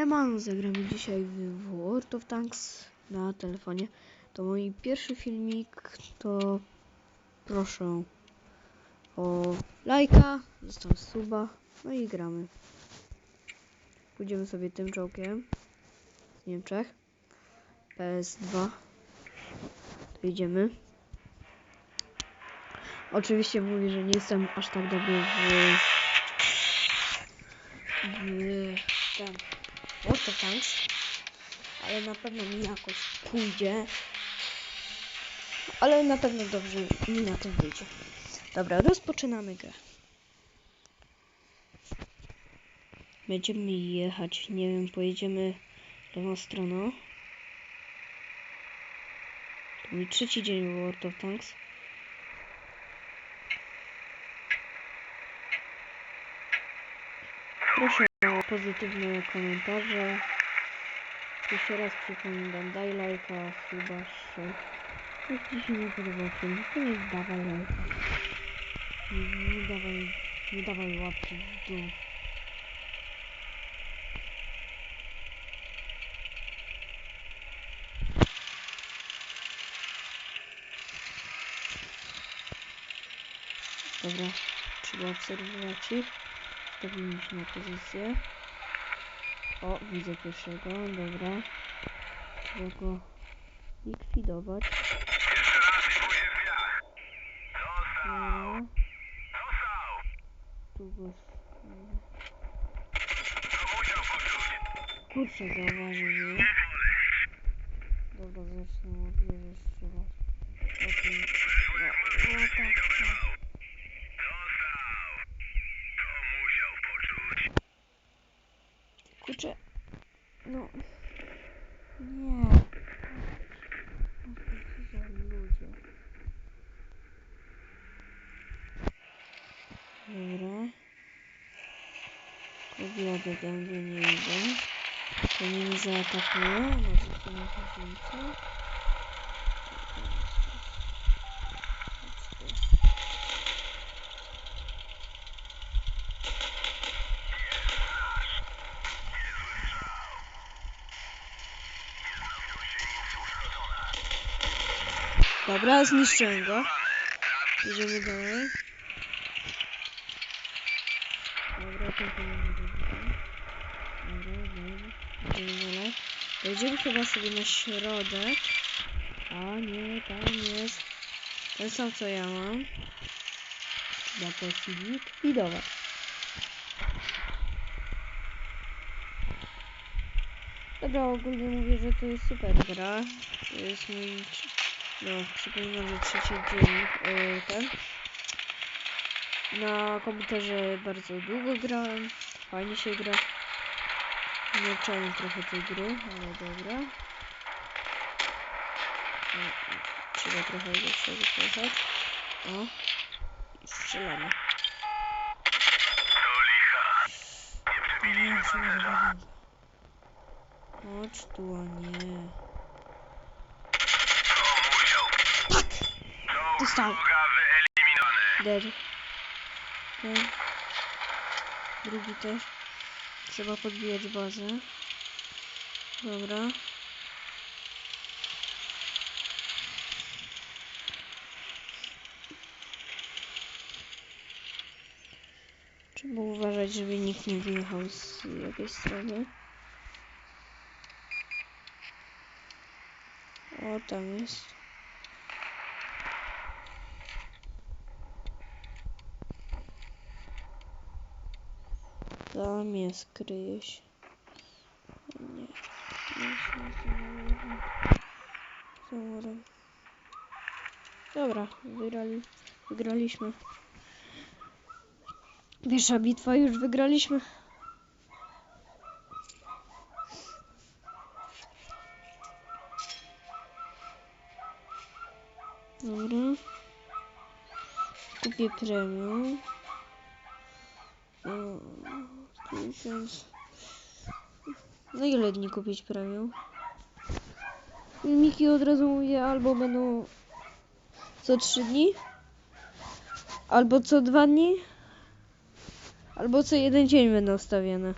Siemano, zagramy dzisiaj w World of Tanks na telefonie. To mój pierwszy filmik, to proszę o lajka, zostaw suba, no i gramy. Pójdziemy sobie tym czołkiem z Niemczech. PS2. To idziemy. Oczywiście mówię, że nie jestem aż tak dobry w w ten Of Tanks, ale na pewno mi jakoś pójdzie. Ale na pewno dobrze mi na tym wyjdzie. Dobra, rozpoczynamy grę. Będziemy jechać, nie wiem, pojedziemy lewą stroną. To mój trzeci dzień World of Tanks. Proszę pozytywne komentarze. Jeszcze raz przypominam, daj lajka, suba, się. Jeśli się nie podoba film, to nie dawaj lajka. Nie, nie dawaj, nie dawaj łapki w dół. Dobra, trzeba obserwować ich. Stawimy się na pozycję. O, widzę pierwszego, dobra. Trzeba go likwidować. Dobra. Tu go... Kurczę, zauważył mnie. Dobra, zacznę od wieży strzelać. Okej. No, no tak, tak. Kurczę. No. Nie. Co za ludzie. Dobra. Tam gdzie nie idą. To nie mi. Może to na pozycję. Dobra, zniszczyłem go. Idziemy dalej. Dobra, to powinno być. Dobra, dobra. Idziemy dalej. Dojdziemy chyba sobie na środek. A nie, tam jest. Ten sam co ja mam. Trzeba to likwidować. Dobra, ogólnie mówię, że to jest super gra. To jest mój no, przypominam, że trzeci dzień yy, ten. Na komputerze bardzo długo grałem. Fajnie się gra. Nie czułem trochę tej gry, ale dobra. No, trzeba trochę przodu pojechać. O. I strzelamy. Chodź tu, a nie. Dostał. Dead. Ten. Drugi też. Trzeba podbijać bazę. Dobra. Trzeba uważać, żeby nikt nie wyjechał z jakiejś strony. O, tam jest. Tam jest, kryje się. Nie. Dobra, wygrali, wygraliśmy. Pierwsza bitwa już wygraliśmy. Dobra. Kupię premium. Tysiąc. No ile dni kupić premium? Filmiki od razu mówię, albo będą co 3 dni, albo co 2 dni, albo co jeden dzień będą stawiane.